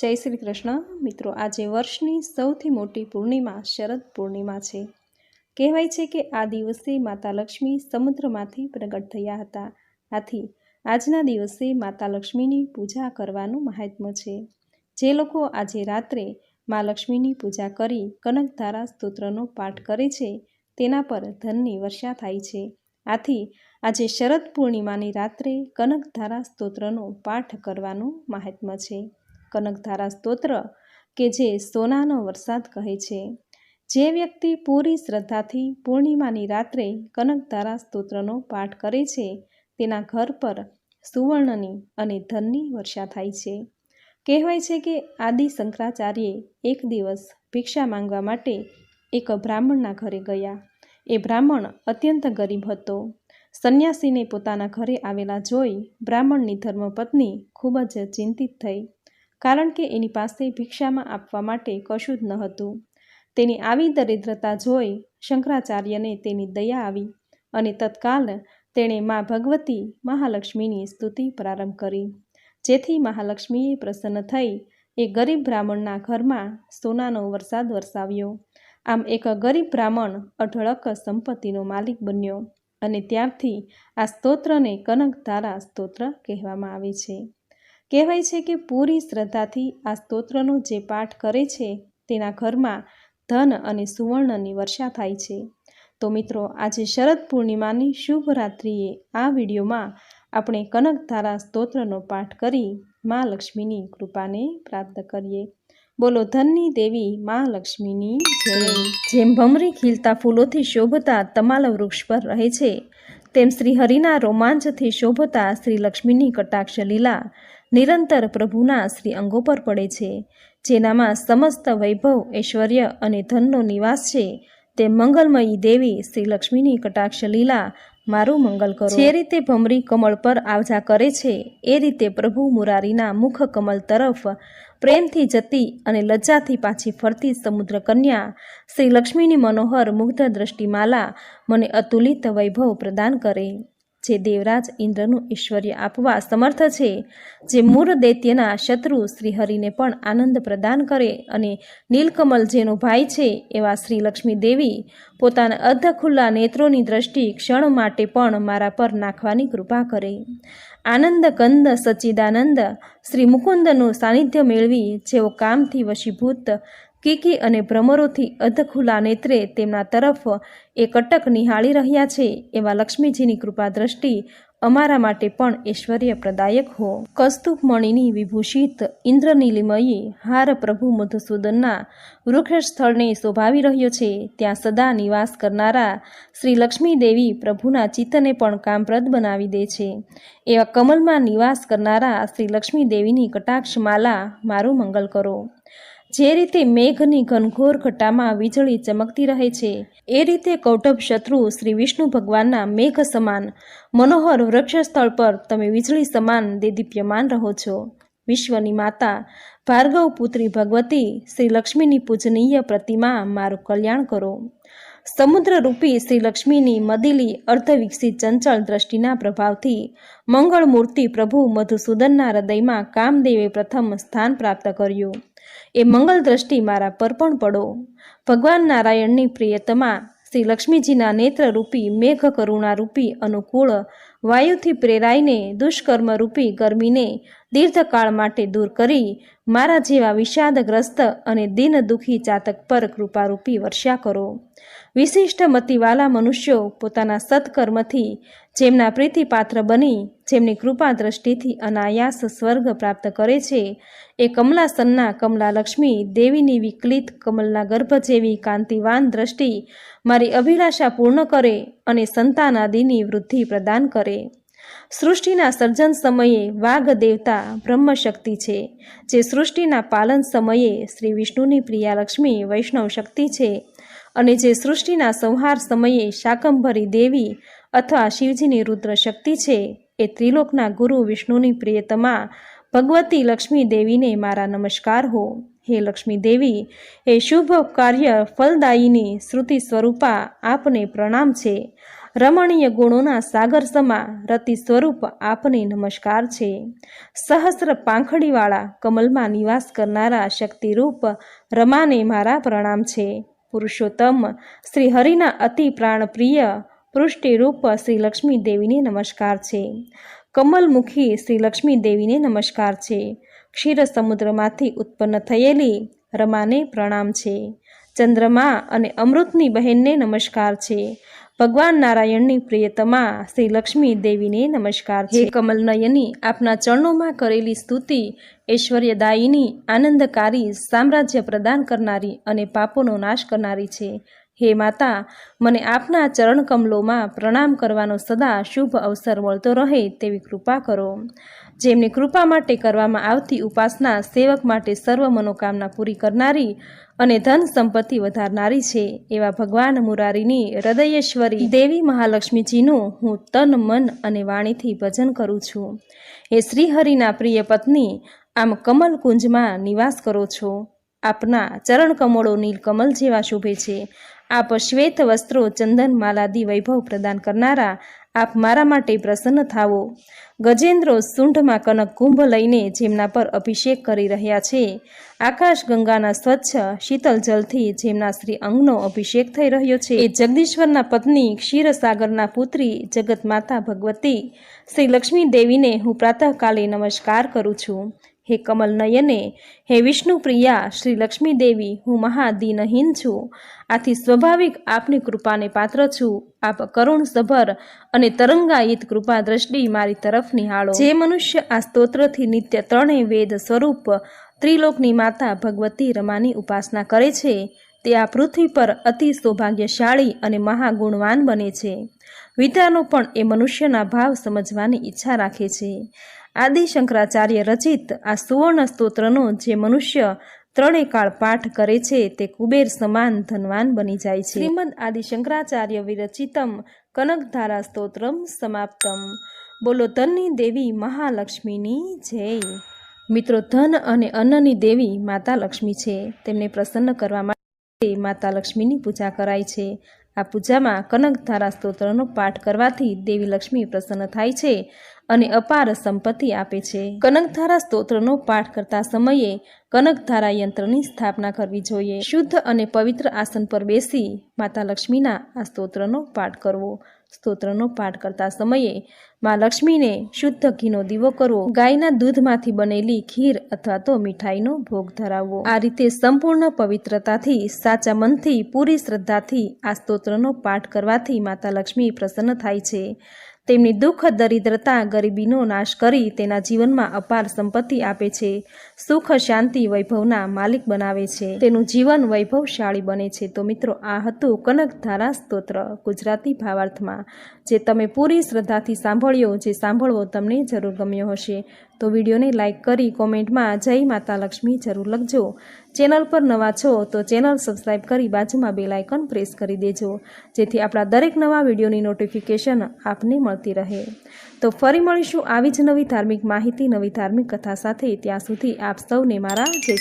જય શ્રી કૃષ્ણ. મિત્રો, આજે વર્ષની સૌથી મોટી પૂર્ણિમા શરદ પૂર્ણિમા છે. કહેવાય છે કે આ દિવસે માતા લક્ષ્મી સમુદ્રમાંથી પ્રગટ થયા હતા. આથી, આજના દિવસે માતા લક્ષ્મીની પૂજા કરવાનું મહાત્મ્ય છે. જે લોકો આજે રાત્રે મા લક્ષ્મીની પૂજા કરી કનકધારા સ્તોત્રનો પાઠ કરે છે, તેના પર ધનની વર્ષા થાય છે. આથી, આજે શરદ પૂર્ણિમાની રાત્રે કનકધારા સ્તોત્રનો પાઠ કરવાનું મહાત્મ્ય છે. કનકધારા સ્તોત્ર કે જે સોનાનો વરસાદ કહે છે. જે વ્યક્તિ પૂરી શ્રદ્ધાથી પૂર્ણિમાની રાત્રે કનકધારા સ્તોત્રનો પાઠ કરે છે, તેના ઘર પર સુવર્ણની અને ધનની વર્ષા થાય છે. કહેવાય છે કે આદિ શંકરાચાર્યે એક દિવસ ભિક્ષા માંગવા માટે એક બ્રાહ્મણના ઘરે ગયા. એ બ્રાહ્મણ અત્યંત ગરીબ હતો. સંન્યાસીને પોતાના ઘરે આવેલા જોઈ બ્રાહ્મણની ધર્મપત્ની ખૂબ જ ચિંતિત થઈ. કારણ કે એની પાસે ભિક્ષામાં આપવા માટે કશું જ ન હતું. તેની આવી દરિદ્રતા જોઈ શંકરાચાર્યને તેની દયા આવી અને તત્કાલ તેણે મા ભગવતી મહાલક્ષ્મીની સ્તુતિ પ્રારંભ કરી, જેથી મહાલક્ષ્મીએ પ્રસન્ન થઈ એ ગરીબ બ્રાહ્મણના ઘરમાં સોનાનો વરસાદ વરસાવ્યો. આમ એક ગરીબ બ્રાહ્મણ અઢળક સંપત્તિનો માલિક બન્યો અને ત્યારથી આ સ્તોત્રને કનકધારા સ્તોત્ર કહેવામાં આવે છે. કહેવાય છે કે પૂરી શ્રદ્ધાથી આ સ્તોત્રનો જે પાઠ કરે છે, તેના ઘરમાં ધન અને સુવર્ણની વર્ષા થાય છે. તો મિત્રો, આજે શરદ પૂર્ણિમાની શુભ રાત્રિએ આ વિડીયોમાં આપણે કનકધારા સ્તોત્રનો પાઠ કરી મા લક્ષ્મીની કૃપાને પ્રાપ્ત કરીએ. બોલો, ધનની દેવી મા લક્ષ્મીની જેમ ભમરી ખીલતા ફૂલોથી શોભતા તમાલ વૃક્ષ પર રહે છે, તેમ શ્રી હરિના રોમાંચથી શોભતા શ્રી લક્ષ્મીની કટાક્ષ લીલા નિરંતર પ્રભુના શ્રી અંગો પર પડે છે. જેનામાં સમસ્ત વૈભવ, ઐશ્વર્ય અને ધનનો નિવાસ છે તે મંગલમયી દેવી શ્રી લક્ષ્મીની કટાક્ષ લીલા મારું મંગલ કરો. જે રીતે ભમરી કમળ પર આવજા કરે છે, એ રીતે પ્રભુ મુરારીના મુખ કમલ તરફ પ્રેમથી જતી અને લજ્જાથી પાછી ફરતી સમુદ્ર કન્યા શ્રી લક્ષ્મીની મનોહર મુગ્ધ દ્રષ્ટિમાલા મને અતુલિત વૈભવ પ્રદાન કરે. જે દેવરાજ ઇન્દ્રનું ઐશ્વર્ય આપવા સમર્થ છે, જે મૂળ દૈત્યના શત્રુ શ્રીહરિને પણ આનંદ પ્રદાન કરે અને નીલકમલ જેનો ભાઈ છે એવા શ્રી લક્ષ્મી દેવી પોતાના અર્ધ ખુલ્લા નેત્રોની દ્રષ્ટિ ક્ષણ માટે પણ મારા પર નાખવાની કૃપા કરે. આનંદ કંદ સચ્ચિદાનંદ શ્રી મુકુંદનું સાનિધ્ય મેળવી જેઓ કામથી વશીભૂત કીકી અને ભ્રમરોથી અધખુલા નેત્રે તેમના તરફ એ કટક નિહાળી રહ્યા છે એવા લક્ષ્મીજીની કૃપા દ્રષ્ટિ અમારા માટે પણ ઐશ્વર્ય પ્રદાયક હો. કસ્તુભમણિની વિભૂષિત ઇન્દ્રનીલિમયી હાર પ્રભુ મધુસૂદનના વૃક્ષ સ્થળને શોભાવી રહ્યો છે. ત્યાં સદા નિવાસ કરનારા શ્રી લક્ષ્મી દેવી પ્રભુના ચિત્તને પણ કામપ્રદ બનાવી દે છે. એવા કમલમાં નિવાસ કરનારા શ્રી લક્ષ્મી દેવીની કટાક્ષમાલા મારું મંગલ કરો. જે રીતે મેઘની ઘનઘોર ઘટામાં વીજળી ચમકતી રહે છે, એ રીતે કૌટબ શત્રુ શ્રી વિષ્ણુ ભગવાનના મેઘ સમાન, મનોહર વૃક્ષ સ્થળ પર તમે વીજળી સમાન દેદીપ્યમાન રહો છો. વિશ્વની માતા ભાર્ગવ પુત્રી ભગવતી શ્રી લક્ષ્મીની પૂજનીય પ્રતિમા મારું કલ્યાણ કરો. સમુદ્ર શ્રીલક્ષ્મીની શ્રી લક્ષ્મીની મદિલી અર્ધવિકસિત ચંચળ દ્રષ્ટિના પ્રભાવથી મંગળ મૂર્તિ પ્રભુ મધુસૂદનના હૃદયમાં કામદેવે પ્રથમ સ્થાન પ્રાપ્ત કર્યું. એ મંગલ દ્રષ્ટિ મારા પર પણ પડો. ભગવાન નારાયણની પ્રિયતમા શ્રી લક્ષ્મીજીના નેત્રરૂપી મેઘ કરુણારૂપી અનુકૂળ વાયુથી પ્રેરાઈને દુષ્કર્મ રૂપી ગરમીને દીર્ઘકાળ માટે દૂર કરી મારા જેવા વિષાદગ્રસ્ત અને દિન દુઃખી ચાતક પર કૃપારૂપી વર્ષા કરો. વિશિષ્ટ મતિવાલા મનુષ્યો પોતાના સત્કર્મથી જેમના પ્રીતિપાત્ર બની, જેમની કૃપા દ્રષ્ટિથી અનાયાસ સ્વર્ગ પ્રાપ્ત કરે છે, એ કમલાસનના કમલાલક્ષ્મી દેવીની વિકલિત કમલના ગર્ભ જેવી કાંતિવાન દ્રષ્ટિ મારી અભિલાષા પૂર્ણ કરે અને સંતાનાદિની વૃદ્ધિ પ્રદાન કરે. સૃષ્ટિના સર્જન સમયે વાઘ દેવતા બ્રહ્મશક્તિ છે, જે સૃષ્ટિના પાલન સમયે શ્રી વિષ્ણુની પ્રિયાલક્ષ્મી વૈષ્ણવ શક્તિ છે. અને જે સૃષ્ટિના સંહાર સમયે શાકંભરી દેવી અથવા શિવજીની રુદ્ર શક્તિ છે, એ ત્રિલોકના ગુરુ વિષ્ણુની પ્રિયતમા ભગવતી લક્ષ્મી દેવીને મારા નમસ્કાર હો. હે લક્ષ્મી દેવી, એ શુભ કાર્ય ફલદાયીની શ્રુતિ સ્વરૂપા આપને પ્રણામ છે. રમણીય ગુણોના સાગર સમા રતિ સ્વરૂપ આપને નમસ્કાર છે. સહસ્ર પાંખડીવાળા કમલમાં નિવાસ કરનારા શક્તિરૂપ રમાને મારા પ્રણામ છે. પુરુષોત્તમ શ્રીહરિના અતિ પ્રાણપ્રિય પૃષ્ટિરૂપ શ્રી લક્ષ્મી દેવીને નમસ્કાર છે. કમલમુખી શ્રી લક્ષ્મી દેવીને નમસ્કાર છે. ક્ષીર સમુદ્રમાંથી ઉત્પન્ન થયેલી રમાને પ્રણામ છે. ચંદ્રમા અને અમૃતની બહેનને નમસ્કાર છે. ભગવાન નારાયણની પ્રિયતમા શ્રી લક્ષ્મી દેવીને નમસ્કાર છે. કમલનયની આપના ચરણોમાં કરેલી સ્તુતિ ઐશ્વર્યદાયીની આનંદકારી સામ્રાજ્ય પ્રદાન કરનારી અને પાપોનો નાશ કરનારી છે. હે માતા, મને આપના ચરણ કમલોમાં પ્રણામ કરવાનો સદા શુભ અવસર મળતો રહે તેવી કૃપા કરો. જેમની કૃપા માટે કરવામાં આવતી ઉપાસના સેવક માટે સર્વ મનોકામના પૂરી કરનારી અને ધન સંપત્તિ વધારનારી છે. એવા ભગવાન મુરારીની હૃદયેશ્વરી દેવી મહાલક્ષ્મીજીનું હું તન, મન અને વાણીથી ભજન કરું છું. હે શ્રીહરિના પ્રિય પત્ની આમ કમલ કુંજમાં નિવાસ કરો છો. આપના ચરણ કમળો નીલકમલ જેવા શોભે છે. આપ શ્વેત વસ્ત્રો, ચંદન, માલાદી વૈભવ પ્રદાન કરનારા આપ મારા માટે પ્રસન્ન થાવો. ગજેન્દ્રો સુંઢમાં કનક કુંભ લઈને જેમના પર અભિષેક કરી રહ્યા છે. આકાશ ગંગાના સ્વચ્છ, શીતલ જલથી જેમના શ્રી અંગનો અભિષેક થઈ રહ્યો છે. એ જગદીશ્વરના પત્ની ક્ષીરસાગરના પુત્રી જગત માતા ભગવતી શ્રી લક્ષ્મી દેવીને હું પ્રાતઃકાલે નમસ્કાર કરું છું. હે કમલનયને હે વિષ્ણુપ્રિયા શ્રી લક્ષ્મી દેવી, હું મહાદીનહીન છું. આથી સ્વાભાવિક આપની કૃપાને પાત્ર છું. આપ કરુણ સભર અને તરંગાયિત કૃપા દ્રષ્ટિ મારી તરફ નિહાળો. જે મનુષ્ય આ સ્તોત્રથી નિત્ય ત્રણેય વેદ સ્વરૂપ ત્રિલોકની માતા ભગવતી રમાની ઉપાસના કરે છે, તે આ પૃથ્વી પર અતિ સૌભાગ્યશાળી અને મહાગુણવાન બને છે. વિદ્યાનો પણ એ મનુષ્યના ભાવ સમજવાની ઈચ્છા રાખે છે. આદિ શંકરાચાર્ય રચિત આ સુવર્ણ સ્તોત્રનો જે મનુષ્ય ત્રણેય કાળ પાઠ કરે છે તે કુબેર સમાન ધનવાન બની જાય છે. શ્રીમદ આદિ શંકરાચાર્ય વિરચિતમ કનકધારા સ્તોત્રમ સમાપ્તમ. બોલો, ધનની દેવી મહાલક્ષ્મીની જય. મિત્રો, ધન અને અન્નની દેવી માતા લક્ષ્મી છે. તેમને પ્રસન્ન કરવા માટે માતા લક્ષ્મીની પૂજા કરાય છે. આ પૂજામાં કનકધારા સ્તોત્રનો પાઠ કરવાથી દેવી લક્ષ્મી પ્રસન્ન થાય છે અને અપાર સંપત્તિ આપે છે. કનકધારા સ્તોત્રનો પાઠ કરતા સમયે કનકધારા યંત્રની સ્થાપના કરવી જોઈએ. શુદ્ધ અને પવિત્ર આસન પર બેસી માતા લક્ષ્મીના આ સ્તોત્રનો પાઠ કરવો. સ્તોત્રનો પાઠ કરતા સમયે માં લક્ષ્મીને શુદ્ધ ઘીનો દીવો કરવો, ગાયના દૂધમાંથી બનેલી ખીર અથવા તો મીઠાઈનો ભોગ ધરાવવો. આ રીતે સંપૂર્ણ પવિત્રતાથી, સાચા મનથી, પૂરી શ્રદ્ધાથી આ સ્તોત્રનો પાઠ કરવાથી માતા લક્ષ્મી પ્રસન્ન થાય છે. તેમની દુઃખ, દરિદ્રતા, ગરીબીનો નાશ કરી તેના જીવનમાં અપાર સંપત્તિ આપે છે. સુખ, શાંતિ, વૈભવના માલિક બનાવે છે. તેનું જીવન વૈભવશાળી બને છે. તો મિત્રો, આ હતું કનકધારા સ્તોત્ર ગુજરાતી ભાવાર્થમાં, જે તમે પૂરી શ્રદ્ધાથી સાંભળ્યો, જે સાંભળવો તમને જરૂર ગમ્યો હશે. તો વિડીયોને લાઇક કરી કોમેન્ટમાં જય માતા લક્ષ્મી જરૂર લખજો. ચેનલ પર નવા છો તો ચેનલ સબસ્ક્રાઈબ કરી બાજુમાં બે લાઇકન પ્રેસ કરી દેજો. જેથી આપણા દરેક નવા વિડીયોની નોટિફિકેશન આપને મળતી રહે. તો ફરી મળીશું આવી જ નવી ધાર્મિક માહિતી, નવી ધાર્મિક કથા સાથે. ત્યાં સુધી આપ સૌને મારા જય